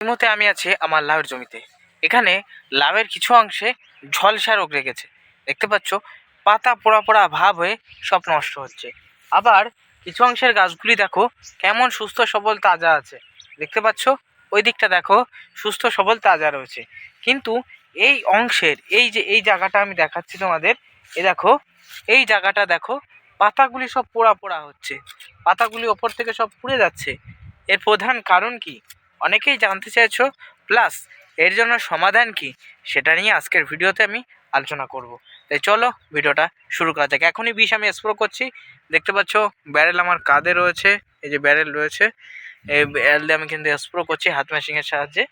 এই মুহূর্তে আমি আছি আমার লাউয়ের জমিতে। এখানে লাউয়ের কিছু অংশে ঝলসা রোগ লেগেছে। দেখতে পাচ্ছ, পাতা পোড়া পোড়া ভাব হয়ে সব নষ্ট হচ্ছে। আবার কিছু অংশের গাছগুলি দেখো, কেমন সুস্থ সবল তাজা আছে। দেখতে পাচ্ছ, ওই দিকটা দেখো, সুস্থ সবল তাজা রয়েছে। কিন্তু এই অংশের, এই যে, এই জায়গাটা আমি দেখাচ্ছি তোমাদের, এ দেখো, এই জায়গাটা দেখো, পাতাগুলি সব পোড়া পোড়া হচ্ছে। পাতাগুলি ওপর থেকে সব পুড়ে যাচ্ছে। এর প্রধান কারণ কি? অনেকেই জানতে চাইছো, প্লাস এর জন্য সমাধান কি? সেটা নিয়ে আজকের ভিডিওতে আমি আলোচনা করব। তাই চলো ভিডিওটা শুরু করা যাক। এখনই বিষ আমি স্প্রো করছি। দেখতে পাচ্ছ ব্যারেল আমার কাঁধে রয়েছে, এই যে ব্যারেল রয়েছে, এই ব্যারেল দিয়ে আমি কিন্তু স্প্রো করছি হাত ম্যাশিংয়ের সাহায্যে।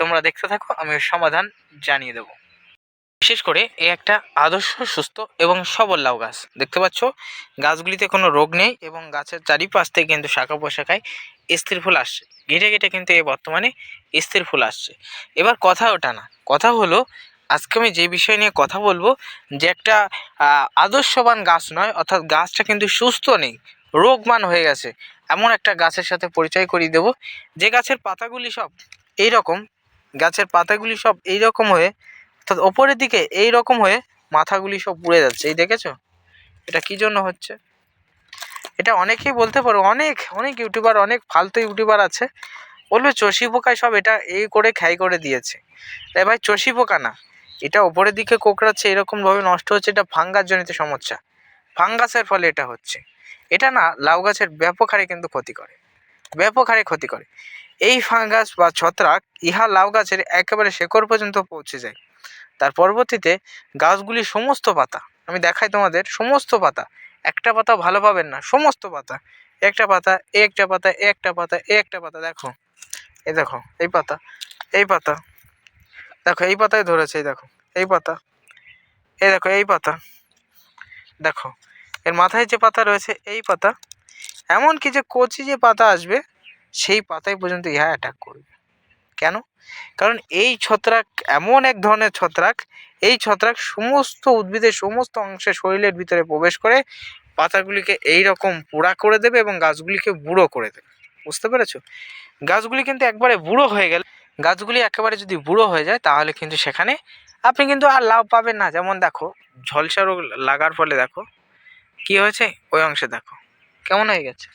তোমরা দেখতে থাকো, আমি সমাধান জানিয়ে দেবো। বিশেষ করে এ একটা আদর্শ, সুস্থ এবং সবল লাউ গাছ। দেখতে পাচ্ছ? গাছগুলিতে কোনো রোগ নেই এবং গাছের চারিপাশ থেকে কিন্তু শাখা পোশাখায় স্থির ফুল আসছে। ঘেটে ঘেটে কিন্তু এ বর্তমানে স্থির ফুল আসছে। এবার কথা ওটা না। কথা হলো, আজকে আমি যে বিষয় নিয়ে কথা বলব, যে একটা আদর্শবান গাছ নয়, অর্থাৎ গাছটা কিন্তু সুস্থ নেই রোগমান হয়ে গেছে। এমন একটা গাছের সাথে পরিচয় করিয়ে দেবো। যে গাছের পাতাগুলি সব এই রকম গাছের পাতাগুলি সব এই রকম হয়ে অর্থাৎ ওপরের দিকে এই রকম হয়ে মাথাগুলি সব পুড়ে যাচ্ছে, এই দেখেছ? এটা কি জন্য হচ্ছে? এটা অনেকেই বলতে পারো, অনেক অনেক ইউটিউবার, অনেক ফালতু ইউটিউবার আছে, বলবে চষি পোকায় সব এটা এই করে খাই করে দিয়েছে। এ ভাই, চষি পোকা না, এটা ওপরের দিকে কোকড়াচ্ছে, এরকমভাবে নষ্ট হচ্ছে, এটা ফাঙ্গাস জনিত সমস্যা। ফাঙ্গাসের ফলে এটা হচ্ছে। এটা না, লাউ গাছের ব্যাপক হারে কিন্তু ক্ষতি করে। ব্যাপক হারে ক্ষতি করে। এই ফাঙ্গাস বা ছত্রাক, ইহা লাউ গাছের একেবারে শেকড় পর্যন্ত পৌঁছে যায়। তার পরবর্তীতে গাছগুলির সমস্ত পাতা, আমি দেখাই তোমাদের, সমস্ত পাতা, একটা পাতা ভালো পাবেন না, সমস্ত পাতা, একটা পাতা একটা পাতা একটা পাতা একটা পাতা, দেখো, এই দেখো, এই পাতা এই পাতা, দেখো, এই পাতায় ধরেছে, এই দেখো, এই পাতা, এই দেখো, এই পাতা, দেখো, এর মাথায় যে পাতা রয়েছে, এই পাতা এমন কি যে কচি যে পাতা আসবে, সেই পাতায় পর্যন্ত ইহা অ্যাটাক করবে। কেন? কারণ এই ছত্রাক, এমন এক ধরনের ছত্রাক, এই ছত্রাক সমস্ত উদ্ভিদের সমস্ত অংশে শরীরের ভিতরে প্রবেশ করে পাতাগুলিকে এই রকম পোড়া করে দেবে এবং গাছগুলিকে বুড়ো করে দেবে। বুঝতে পেরেছ? গাছগুলি কিন্তু একবারে বুড়ো হয়ে গেলে, গাছগুলি একেবারে যদি বুড়ো হয়ে যায়, তাহলে কিন্তু সেখানে আপনি কিন্তু আর লাভ পাবেন না। যেমন দেখো, ঝলসা রোগ লাগার ফলে দেখো, কি হয়েছে? ওই অংশে দেখো, কেমন হয়ে গেছে?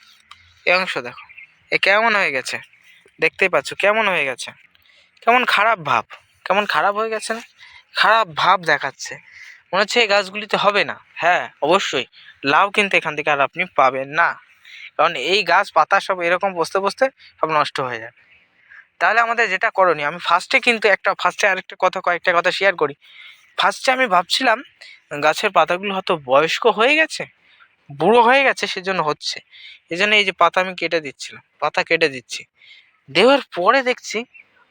এই অংশ দেখো, এ কেমন হয়ে গেছে? দেখতেই পাচ্ছ, কেমন হয়ে গেছে। কেমন খারাপ ভাব, কেমন খারাপ হয়ে গেছে না? খারাপ ভাব দেখাচ্ছে। মনে হচ্ছে এই গাছগুলিতে হবে না। হ্যাঁ অবশ্যই। লাউ কিন্তু এখান থেকে আর আপনি পাবেন না। কারণ এই গাছ, পাতা সব এরকম বসতে বসতে সব নষ্ট হয়ে যাবে তাহলে আমাদের যেটা করণীয়, আমি ফার্স্টে কিন্তু একটা ফার্স্টে আরেকটা কথা, কয়েকটা কথা শেয়ার করি। ফার্স্টে আমি ভাবছিলাম, গাছের পাতাগুলো হয়তো বয়স্ক হয়ে গেছে, বুড়ো হয়ে গেছে, সেজন্য হচ্ছে। এই জন্য এই যে পাতা আমি কেটে দিচ্ছিলাম, পাতা কেটে দিচ্ছি। দেওয়ার পরে দেখছি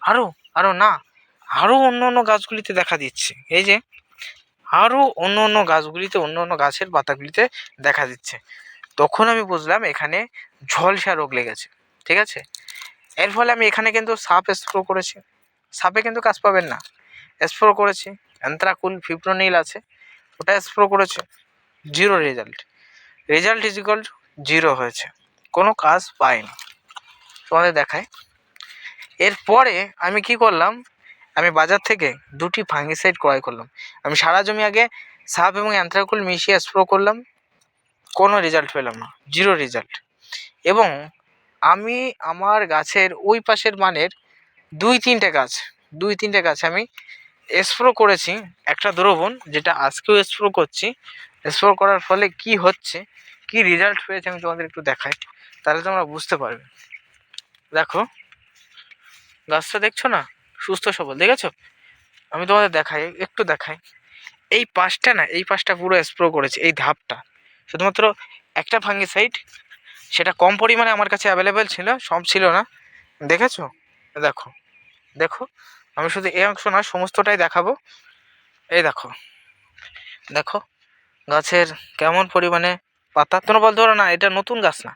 আরও আরও না আরও অন্য অন্য গাছগুলিতে দেখা দিচ্ছে। এই যে আরও অন্য অন্য গাছগুলিতে, অন্য অন্য গাছের পাতাগুলিতে দেখা দিচ্ছে। তখন আমি বুঝলাম এখানে ঝলসা রোগ লেগেছে, ঠিক আছে? এর ফলে আমি এখানে কিন্তু সাপ স্প্রো করেছি। সাপে কিন্তু কাজ পাবেন না। স্প্রো করেছি। অ্যান্থ্রাকুল ফিপ্রোনিল আছে। ওটা স্প্রো করেছে। Zero result result is equal zero হয়েছে। কোনো কাজ পাইনি। তোমাদের দেখায়। এরপরে আমি কি করলাম? আমি বাজার থেকে দুটি ফাঙ্গিসাইড ক্রয় করলাম। আমি সারা জমি আগে সাপ এবং অ্যান্থ্রাকুল মিশিয়ে স্প্রো করলাম। কোনো রেজাল্ট পেলাম না। জিরো রেজাল্ট এবং আমি আমার গাছের ওই পাশের মানের দুই তিনটে গাছ, দুই তিনটে গাছ আমি স্প্রো করেছি। একটা দ্রবণ যেটা আজকেও স্প্রো করছি। স্প্রো করার ফলে কি হচ্ছে? কি রেজাল্ট পেয়েছে? আমি তোমাদের একটু দেখাই। তাহলে তোমরা বুঝতে পারবে। দেখো। গাছটা দেখছ না? সুস্থ সবল, দেখেছ? আমি তোমাদের দেখাই, একটু দেখাই। এই পাশটা না, এই পাশটা পুরো স্প্রো করেছে, এই ধাপটা। শুধুমাত্র একটা ফাঙ্গিসাইড সেটা কম পরিমাণে আমার কাছে অ্যাভেলেবেল ছিল, সব ছিল না। দেখেছ? দেখো দেখো, আমি শুধু এই অংশ না, সমস্তটাই দেখাবো। এই দেখো দেখো, গাছের কেমন পরিমাণে পাতা। তোমরা বলতে পারো না, এটা নতুন গাছ না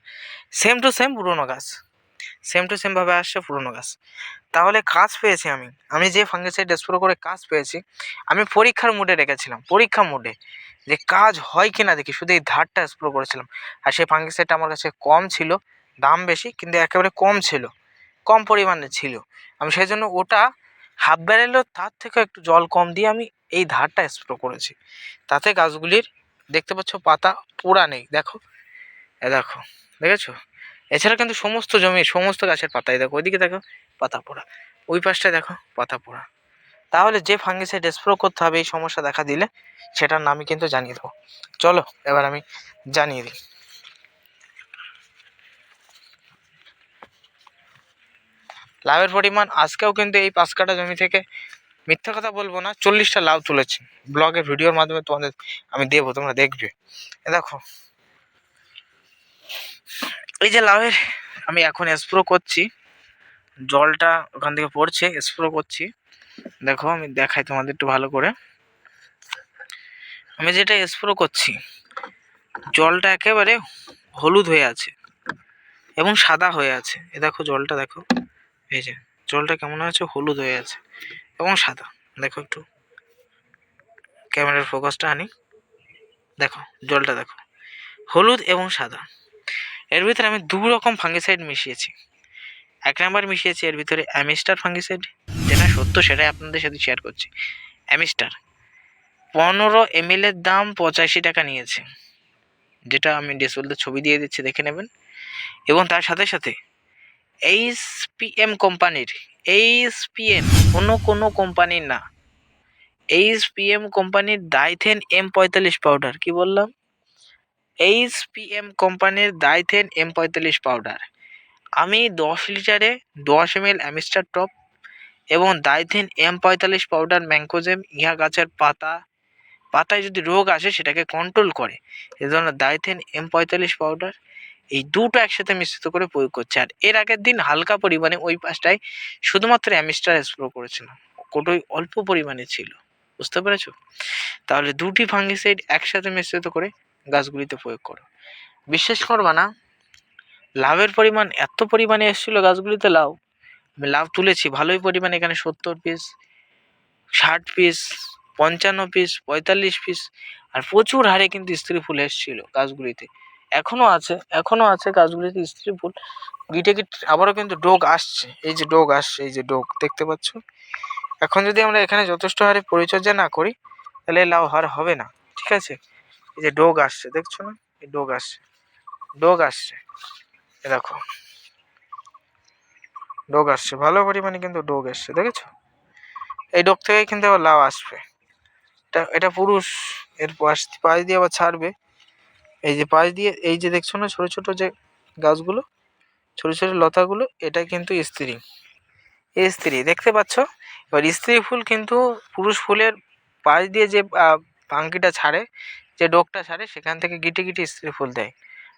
সেম টু সেম পুরনো গাছ। সেম টু সেমভাবে আসছে পুরনো গাছ। তাহলে কাজ পেয়েছি আমি। আমি যে ফাঙ্গিসাইড স্প্রে করে কাজ পেয়েছি, আমি পরীক্ষার মুডে রেখেছিলাম, পরীক্ষা মুডে যে কাজ হয় কি না দেখি, শুধু এই ধারটা স্প্রে করেছিলাম। আর সেই ফাঙ্গিসাইডটা আমার কাছে কম ছিল, দাম বেশি, কিন্তু একেবারে কম ছিল, কম পরিমাণে ছিল। আমি সেই জন্য ওটা হাফ ব্যারেলও তার থেকে একটু জল কম দিয়ে আমি এই ধারটা স্প্রে করেছি। তাতে গাছগুলির, দেখতে পাচ্ছ পাতা পোড়া নেই, দেখো। এ দেখো, দেখেছ? এছাড়া কিন্তু সমস্ত জমি, সমস্ত গাছের পাতায় দেখো, ওইদিকে দেখো, পাতা পোড়া। ওই পাশটায় দেখো, পাতা পোড়া। তাহলে যে ফাঙ্গিসাইড স্প্রে করতে হবে, এই সমস্যা দেখা দিলে সেটার নামই কিন্তু জানিয়ে দেবো। চলো, এবার আমি জানিয়ে দিই। লাভের পরিমাণ, আজকেও কিন্তু এই পাঁচ কাটা জমি থেকে মিথ্যা কথা বলব না, চল্লিশটা লাভ তুলেছি। ব্লগের ভিডিওর মাধ্যমে তোমাদের আমি দেবো, তোমরা দেখবে। দেখো এই যে লাভের আমি এখন স্প্রো করছি। জলটা ওখান থেকে পড়ছে স্প্রো করছি। দেখো, আমি দেখাই তোমাদের একটু ভালো করে। আমি যেটা স্প্রো করছি, জলটা একেবারে হলুদ হয়ে আছে এবং সাদা হয়ে আছে। এ দেখো জলটা, দেখো। এই যে, জলটা কেমন আছে হলুদ হয়ে আছে এবং সাদা। দেখো একটু। ক্যামেরার ফোকাসটা আনি। দেখো, জলটা দেখো। হলুদ এবং সাদা। এর ভিতরে আমি দু রকম ফাঙ্গিসাইড মিশিয়েছি। এক নাম্বার মিশিয়েছি, এর ভিতরে অ্যামিস্টার ফাঙ্গিসাইড যেটা সত্য, সেটাই আপনাদের সাথে শেয়ার করছি। অ্যামিস্টার পনেরো এম এর দাম পঁচাশি টাকা নিয়েছে। যেটা আমি ডিসপ্লেতে ছবি দিয়ে দিচ্ছি, দেখে নেবেন। এবং তার সাথে সাথে এইচ পিএম কোম্পানির এইচ পিএম অন্য কোনো কোম্পানির না এইচ পিএম কোম্পানির দাইথেন এম পঁয়তাল্লিশ পাউডার কি বললাম? এইচ পিএম কোম্পানির দাইথেন এম পঁয়তাল্লিশ পাউডার আমি দশ লিটারে দশ এম এল অ্যামিস্টার টপ এবং দাইথেন এম পঁয়তাল্লিশ পাউডার ম্যাঙ্কোজেম ইহা গাছের পাতা, পাতায় যদি রোগ আসে সেটাকে কন্ট্রোল করে। এই জন্য দাইথেন এম পঁয়তাল্লিশ পাউডার এই দুটো একসাথে মিশ্রিত করে প্রয়োগ করছে। আর এর আগের দিন হালকা পরিমাণে ওই পাশটায় শুধুমাত্র অ্যামিস্টার স্প্রে করেছিলাম। কোটোই অল্প পরিমাণে ছিল। বুঝতে পেরেছ? তাহলে দুটি ফাঙ্গিসাইড একসাথে মিশ্রিত করে গাছগুলিতে প্রয়োগ করো। বিশ্বাস করবা না? লাভের পরিমাণ এত পরিমাণে এসেছিল গাছগুলিতে লাভ আমি লাভ তুলেছি, ভালোই পরিমাণে এখানে সত্তর পিস ষাট পিস পঞ্চান্ন পিস পঁয়তাল্লিশ পিস আর প্রচুর হারে কিন্তু স্ত্রী ফুল এসেছিল গাছগুলিতে। এখনও আছে এখনও আছে গাছগুলিতে স্ত্রী ফুল। গিটে গিট আবারও কিন্তু ডোগ আসছে, এই যে ডোগ আসছে, এই যে ডোগ দেখতে পাচ্ছ? এখন যদি আমরা এখানে যথেষ্ট হারে পরিচর্যা না করি, তাহলে লাভ হার হবে না, ঠিক আছে? এই যে ডোগ আসছে, দেখছ না? এই ডোগ আসছে। ডোগ আসছে। দেখো। ডোগ আসছে। ভালো পরিমাণে কিন্তু ডোগ এসছে, দেখেছ? এই ডোগ থেকেই কিন্তু আবার লাভ আসবে। এটা এটা পুরুষ, এর পাশ পাশ দিয়ে আবার ছাড়বে। এই যে পাশ দিয়ে, এই যে দেখছ না, ছোটো ছোটো যে গাছগুলো, ছোটো ছোটো লতাগুলো, এটা কিন্তু স্ত্রী। স্ত্রী, দেখতে পাচ্ছ? এবার স্ত্রী ফুল কিন্তু পুরুষ ফুলের পাশ দিয়ে যে পাঙ্কিটা ছাড়ে যে ডোকটা ছাড়ে সেখান থেকে গিটে গিটে স্ত্রী ফুল দেয়।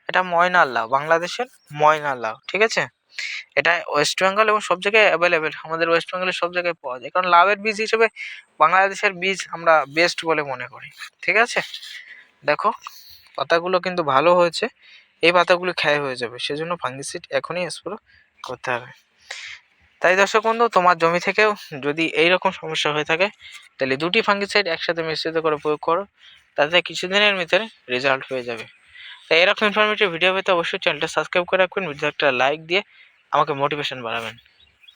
এটা ময়নার লাউ, বাংলাদেশের ময়নার লাউ, ঠিক আছে? এটা ওয়েস্ট বেঙ্গল এবং সব জায়গায় অ্যাভেলেবেল আমাদের ওয়েস্ট বেঙ্গলের সব জায়গায় পাওয়া যায়। কারণ লাউয়ের বীজ হিসেবে বাংলাদেশের বীজ আমরা বেস্ট বলে মনে করি, ঠিক আছে? দেখো, পাতাগুলো কিন্তু ভালো হয়েছে, এই পাতাগুলো ক্ষয় হয়ে যাবে, সেজন্য ফাঙ্গিসিড এখনই স্প্রে করতে হবে। তাই দর্শক বন্ধু, তোমার জমি থেকেও যদি এই রকম সমস্যা হয়ে থাকে, তাহলে দুটি ফাঙ্গিসাইড একসাথে মিশ্রিত করে প্রয়োগ করো। তাতে কিছুদিনের ভিতরে রেজাল্ট হয়ে যাবে। তাই এরকম ইনফরমেটিভ ভিডিও পেতে অবশ্যই চ্যানেলটা সাবস্ক্রাইব করে রাখবেন ভিডিও একটা লাইক দিয়ে আমাকে মোটিভেশন বাড়াবেন।